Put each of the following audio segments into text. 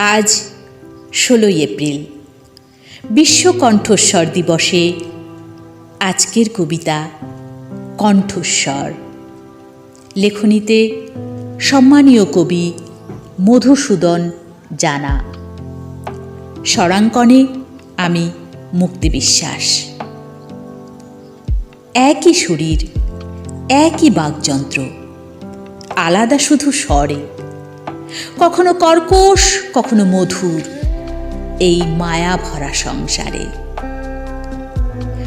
আজ ষোলোই এপ্রিল। বিশ্ব কণ্ঠস্বর দিবসে আজকের কবিতা কণ্ঠস্বর। লেখনীতে সম্মানীয় কবি মধুসূদন জানা। স্বরাঙ্কনে আমি মুক্তি বিশ্বাস। একই শরীর, একই বাকযন্ত্র আলাদা শুধু স্বরে। কখনো কর্কশ, কখনো মধুর, এই মায়া ভরা সংসারে।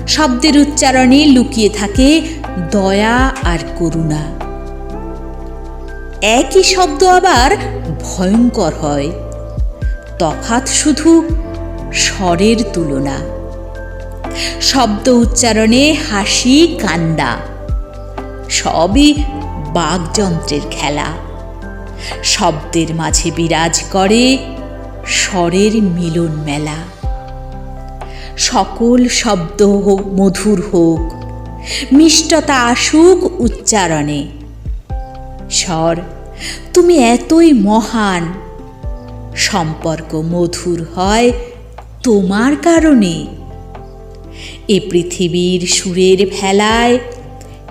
শব্দের উচ্চারণে লুকিয়ে থাকে দয়া আর করুণা। একই শব্দ আবার ভয়ঙ্কর হয়, তফাৎ শুধু স্বরের তুলনা। শব্দ উচ্চারণে হাসি কান্দা সবই বাগযন্ত্রের খেলা। শব্দের মাঝে বিরাজ করে স্বরের মিলন মেলা। সকল শব্দ হোক, মধুর হোক, মিষ্টতা আসুক উচ্চারণে। স্বর, তুমি এতই মহান, সম্পর্ক মধুর হয় তোমার কারণে। এ পৃথিবীর সুরের ভেলায়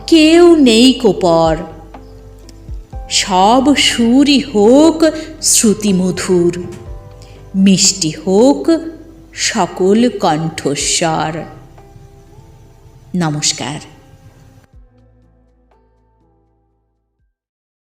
কেউ নেই কোপর। সব সুরই হোক শ্রুতিমধুর মিষ্টি হোক সকল কণ্ঠস্বর। নমস্কার।